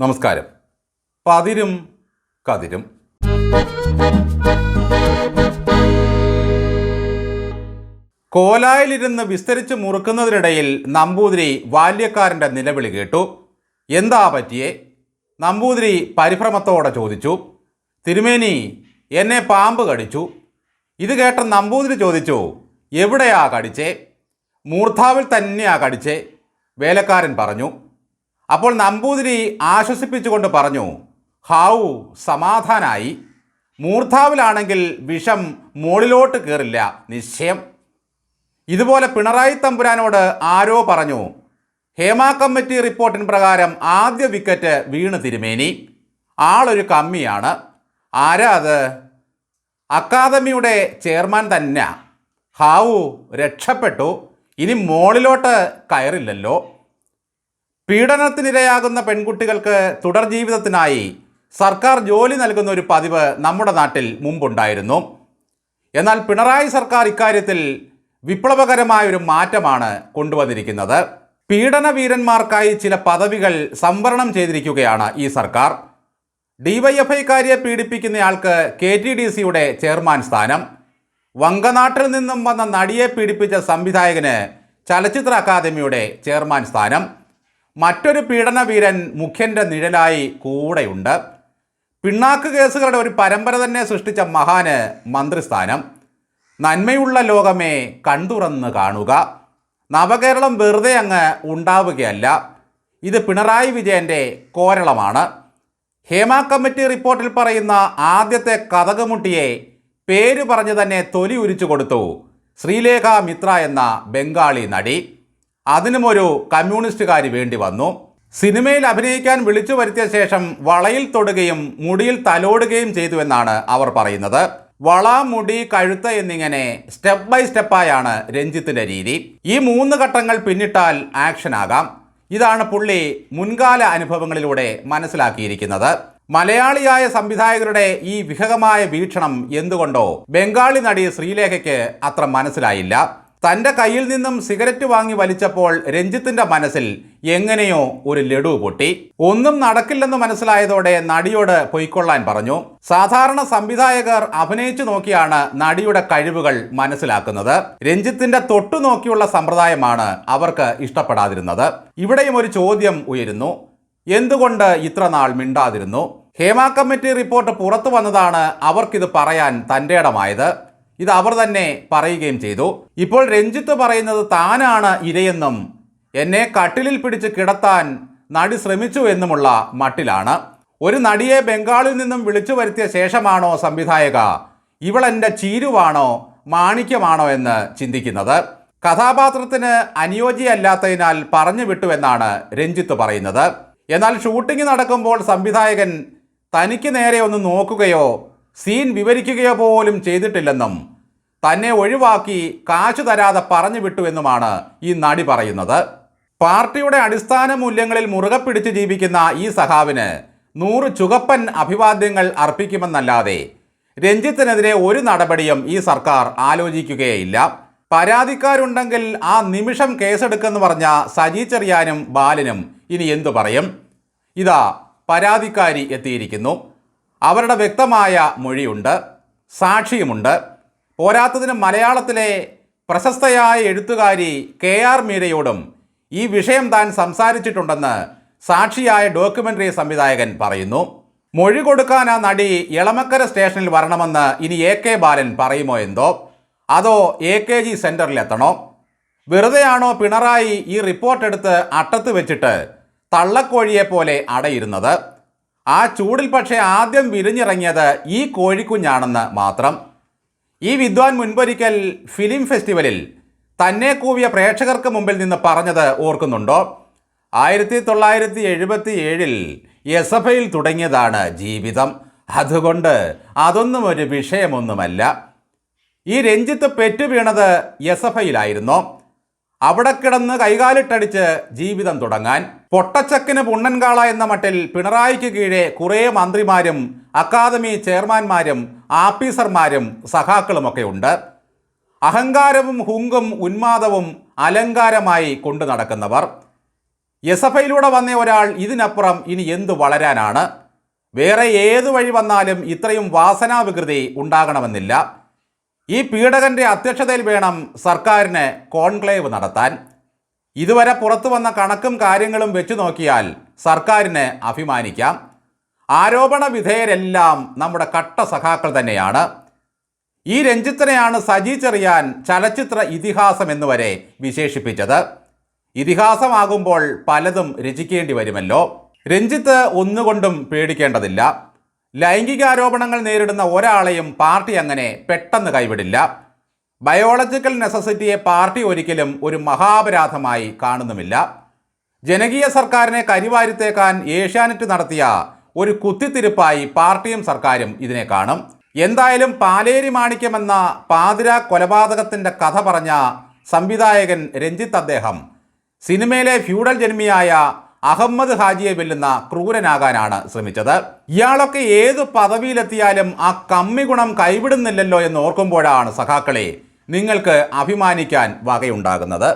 നമസ്കാരം. പതിരും കതിരും. കോലായിലിരുന്ന് വിസ്തരിച്ച് മുറുക്കുന്നതിനിടയിൽ നമ്പൂതിരി ബാല്യക്കാരന്റെ നിലവിളി കേട്ടു. എന്താ പറ്റിയേ? നമ്പൂതിരി പരിഭ്രമത്തോടെ ചോദിച്ചു. തിരുമേനി എന്നെ പാമ്പ് കടിച്ചു. ഇത് കേട്ട നമ്പൂതിരി ചോദിച്ചു എവിടെയാ കടിച്ചേ? മൂർധാവിൽ തന്നെയാ കടിച്ചേ വേലക്കാരൻ പറഞ്ഞു. അപ്പോൾ നമ്പൂതിരി ആശ്വസിപ്പിച്ചുകൊണ്ട് പറഞ്ഞു ഹാവു സമാധാനായി. മൂർധാവിലാണെങ്കിൽ വിഷം മുകളിലോട്ട് കയറില്ല നിശ്ചയം. ഇതുപോലെ പിണറായി തമ്പുരാനോട് ആരോ പറഞ്ഞു ഹേമ കമ്മിറ്റി റിപ്പോർട്ടിൻ പ്രകാരം ആദ്യ വിക്കറ്റ് വീണ് തിരുമേനി. ആളൊരു കമ്മിയാണ്. ആരാ അത്? അക്കാദമിയുടെ ചെയർമാൻ തന്നെ ഹാവു രക്ഷപ്പെട്ടു. ഇനി മോളിലോട്ട് കയറില്ലല്ലോ. പീഡനത്തിനിരയാകുന്ന പെൺകുട്ടികൾക്ക് തുടർ ജീവിതത്തിനായി സർക്കാർ ജോലി നൽകുന്ന ഒരു പതിവ് നമ്മുടെ നാട്ടിൽ മുമ്പുണ്ടായിരുന്നു. എന്നാൽ പിണറായി സർക്കാർ ഇക്കാര്യത്തിൽ വിപ്ലവകരമായ ഒരു മാറ്റമാണ് കൊണ്ടുവന്നിരിക്കുന്നത്. പീഡനവീരന്മാർക്കായി ചില പദവികൾ സംവരണം ചെയ്തിരിക്കുകയാണ് ഈ സർക്കാർ. ഡിവൈഎഫ്ഐക്കാരിയെ പീഡിപ്പിക്കുന്നയാൾക്ക് കെ ടി ഡി സിയുടെ ചെയർമാൻ സ്ഥാനം. വങ്കനാട്ടിൽ നിന്നും വന്ന നടിയെ പീഡിപ്പിച്ച സംവിധായകന് ചലച്ചിത്ര അക്കാദമിയുടെ ചെയർമാൻ സ്ഥാനം. മറ്റൊരു പീഡനവീരൻ മുഖ്യന്റെ നിഴലായി കൂടെയുണ്ട്. പിണ്ണാക്ക് കേസുകളുടെ ഒരു പരമ്പര തന്നെ സൃഷ്ടിച്ച മഹാന് മന്ത്രിസ്ഥാനം. നന്മയുള്ള ലോകമേ കണ്ടുറന്ന് കാണുക. നവകേരളം വെറുതെ അങ്ങ് ഉണ്ടാവുകയല്ല. ഇത് പിണറായി വിജയന്റെ കോരളമാണ്. ഹേമ കമ്മിറ്റി റിപ്പോർട്ടിൽ പറയുന്ന ആദ്യത്തെ കഥകമുട്ടിയെ പേര് പറഞ്ഞു തന്നെ തൊലി ഉരിച്ചു കൊടുത്തു ശ്രീലേഖ മിത്ര എന്ന ബംഗാളി നടി. അതിനും ഒരു കമ്മ്യൂണിസ്റ്റുകാരി വേണ്ടി വന്നു. സിനിമയിൽ അഭിനയിക്കാൻ വിളിച്ചു വരുത്തിയ ശേഷം വളയിൽ തൊടുകയും മുടിയിൽ തലോടുകയും ചെയ്തു എന്നാണ് അവർ പറയുന്നത്. വള മുടി കഴുത്ത് എന്നിങ്ങനെ സ്റ്റെപ്പ് ബൈ സ്റ്റെപ്പായാണ് രഞ്ജിത്തിന്റെ രീതി. ഈ മൂന്ന് ഘട്ടങ്ങൾ പിന്നിട്ടാൽ ആക്ഷൻ ആകാം. ഇതാണ് പുള്ളി മുൻകാല അനുഭവങ്ങളിലൂടെ മനസ്സിലാക്കിയിരിക്കുന്നത്. മലയാളിയായ സംവിധായകരുടെ ഈ വിഹകമായ വീക്ഷണം എന്തുകൊണ്ടോ ബംഗാളി നടി ശ്രീലേഖയ്ക്ക് അത്ര മനസ്സിലായില്ല. തന്റെ കയ്യിൽ നിന്നും സിഗരറ്റ് വാങ്ങി വലിച്ചപ്പോൾ രഞ്ജിത്തിന്റെ മനസ്സിൽ എങ്ങനെയോ ഒരു ലഡു പൊട്ടി. ഒന്നും നടക്കില്ലെന്ന് മനസ്സിലായതോടെ നടിയോട് പൊയ്ക്കൊള്ളാൻ പറഞ്ഞു. സാധാരണ സംവിധായകർ അഭിനയിച്ചു നോക്കിയാണ് നടിയുടെ കഴിവുകൾ മനസ്സിലാക്കുന്നത്. രഞ്ജിത്തിന്റെ തൊട്ടു നോക്കിയുള്ള സമ്പ്രദായമാണ് അവർക്ക് ഇഷ്ടപ്പെടാതിരുന്നത്. ഇവിടെയും ഒരു ചോദ്യം ഉയരുന്നു. എന്തുകൊണ്ട് ഇത്ര നാൾ മിണ്ടാതിരുന്നു? ഹേമ കമ്മിറ്റി റിപ്പോർട്ട് പുറത്തു വന്നതാണ് അവർക്കിത് പറയാൻ തന്റെ ഇടമായത്. ഇത് അവർ തന്നെ പറയുകയും ചെയ്തു. ഇപ്പോൾ രഞ്ജിത്ത് പറയുന്നത് താനാണ് ഇരയെന്നും എന്നെ കട്ടിലിൽ പിടിച്ച് കിടത്താൻ നടി ശ്രമിച്ചു എന്നുമുള്ള മട്ടിലാണ്. ഒരു നടിയെ ബംഗാളിൽ നിന്നും വിളിച്ചു വരുത്തിയ ശേഷമാണോ സംവിധായക ഇവളെന്റെ ചീരുവാണോ മാണിക്യമാണോ എന്ന് ചിന്തിക്കുന്നത്. കഥാപാത്രത്തിന് അനുയോജ്യമല്ലാത്തതിനാൽ പറഞ്ഞു വിട്ടുവെന്നാണ് രഞ്ജിത്ത് പറയുന്നത്. എന്നാൽ ഷൂട്ടിംഗ് നടക്കുമ്പോൾ സംവിധായകൻ തനിക്ക് നേരെ ഒന്ന് നോക്കുകയോ സീൻ വിവരിക്കുകയോ പോലും ചെയ്തിട്ടില്ലെന്നും തന്നെ ഒഴിവാക്കി കാശു തരാതെ പറഞ്ഞു വിട്ടുവെന്നുമാണ് ഈ നടി പറയുന്നത്. പാർട്ടിയുടെ അടിസ്ഥാന മൂല്യങ്ങളിൽ മുറുകെ പിടിച്ച് ജീവിക്കുന്ന ഈ സഖാവിന് നൂറ് ചുകപ്പൻ അഭിവാദ്യങ്ങൾ അർപ്പിക്കുമെന്നല്ലാതെ രഞ്ജിത്തിനെതിരെ ഒരു നടപടിയും ഈ സർക്കാർ ആലോചിക്കുകയില്ല. പരാതിക്കാരുണ്ടെങ്കിൽ ആ നിമിഷം കേസെടുക്കെന്ന് പറഞ്ഞ സജി ചെറിയാനും ബാലനും ഇനി എന്തു പറയും? ഇതാ പരാതിക്കാരി എത്തിയിരിക്കുന്നു. അവരുടെ വ്യക്തമായ മൊഴിയുണ്ട് സാക്ഷിയുമുണ്ട്. പോരാത്തതിന് മലയാളത്തിലെ പ്രശസ്തയായ എഴുത്തുകാരി കെ ആർ മീരയോടും ഈ വിഷയം താൻ സംസാരിച്ചിട്ടുണ്ടെന്ന് സാക്ഷിയായ ഡോക്യുമെന്ററി സംവിധായകൻ പറയുന്നു. മൊഴി കൊടുക്കാൻ ആ നടി എളമക്കര സ്റ്റേഷനിൽ വരണമെന്ന് ഇനി എ കെ ബാലൻ പറയുമോ എന്തോ? അതോ എ കെ ജി സെന്ററിലെത്തണോ വെറുതെയാണോ പിണറായി ഈ റിപ്പോർട്ടെടുത്ത് അട്ടത്ത് വെച്ചിട്ട് തള്ളക്കോഴിയെപ്പോലെ അടയിരുന്നത്? ആ ചൂടിൽ പക്ഷേ ആദ്യം വിരിഞ്ഞിറങ്ങിയത് ഈ കോഴിക്കുഞ്ഞാണെന്ന് മാത്രം. ഈ വിദ്വാൻ മുൻപൊരിക്കൽ ഫിലിം ഫെസ്റ്റിവലിൽ തന്നെ കൂവിയ പ്രേക്ഷകർക്ക് മുമ്പിൽ നിന്ന് പറഞ്ഞത് ഓർക്കുന്നുണ്ടോ? ആയിരത്തി തൊള്ളായിരത്തി എഴുപത്തി ഏഴിൽ എസ് എഫ് ഐയിൽ തുടങ്ങിയതാണ് ജീവിതം. അതുകൊണ്ട് അതൊന്നും ഒരു വിഷയമൊന്നുമല്ല. ഈ രഞ്ജിത്ത് പെറ്റു വീണത് എസ് എഫ് ഐയിലായിരുന്നു അവിടെ കിടന്ന് കൈകാലിട്ടടിച്ച് ജീവിതം തുടങ്ങാൻ. പൊട്ടച്ചക്കിന് പുണ്ണൻകാള എന്ന മട്ടിൽ പിണറായിക്ക് കീഴേ കുറേ മന്ത്രിമാരും അക്കാദമി ചെയർമാന്മാരും ആഫീസർമാരും സഹാക്കളുമൊക്കെ ഉണ്ട് അഹങ്കാരവും ഹുങ്കും ഉന്മാദവും അലങ്കാരമായി കൊണ്ടു നടക്കുന്നവർ. എസ് എഫ് ഐയിലൂടെ വന്ന ഒരാൾ ഇതിനപ്പുറം ഇനി എന്തു വളരാനാണ്? വേറെ ഏതു വഴി വന്നാലും ഇത്രയും വാസനാവികൃതി ഉണ്ടാകണമെന്നില്ല. ഈ പീഡകന്റെ അധ്യക്ഷതയിൽ വേണം സർക്കാരിന് കോൺക്ലേവ് നടത്താൻ. ഇതുവരെ പുറത്തു വന്ന കണക്കും കാര്യങ്ങളും വെച്ചു നോക്കിയാൽ സർക്കാരിന് അഭിമാനിക്കാം. ആരോപണ വിധേയരെല്ലാം നമ്മുടെ കട്ട സഖാക്കൾ തന്നെയാണ്. ഈ രഞ്ജിത്തിനെയാണ് സജി ചെറിയാൻ ചലച്ചിത്ര ഇതിഹാസം എന്നുവരെ വിശേഷിപ്പിച്ചത്. ഇതിഹാസമാകുമ്പോൾ പലതും രചിക്കേണ്ടി വരുമല്ലോ. രഞ്ജിത്ത് ഒന്നുകൊണ്ടും പേടിക്കേണ്ടതില്ല. ലൈംഗികാരോപണങ്ങൾ നേരിടുന്ന ഒരാളെയും പാർട്ടി അങ്ങനെ പെട്ടെന്ന് കൈവിടില്ല. ബയോളജിക്കൽ നെസസിറ്റിയെ പാർട്ടി ഒരിക്കലും ഒരു മഹാപരാധമായി കാണുന്നുമില്ല. ജനകീയ സർക്കാരിനെ കരിവാരിത്തേക്കാൻ ഏഷ്യാനെറ്റ് നടത്തിയ ഒരു കുത്തിത്തിരിപ്പായി പാർട്ടിയും സർക്കാരും ഇതിനെ കാണും. എന്തായാലും പാലേരി മാണിക്യമെന്ന പാതിര കൊലപാതകത്തിന്റെ കഥ പറഞ്ഞ സംവിധായകൻ രഞ്ജിത്ത് അദ്ദേഹം സിനിമയിലെ ഫ്യൂഡൽ ജന്മിയായ അഹമ്മദ് ഹാജിയെ വെല്ലുന്ന ക്രൂരനാകാനാണ് ശ്രമിച്ചത്. ഇയാളൊക്കെ ഏത് പദവിയിലെത്തിയാലും ആ കമ്മി ഗുണം കൈവിടുന്നില്ലല്ലോ എന്ന് ഓർക്കുമ്പോഴാണ് സഖാക്കളെ നിങ്ങൾക്ക് അഭിമാനിക്കാൻ വകയുണ്ടാകുന്നത്.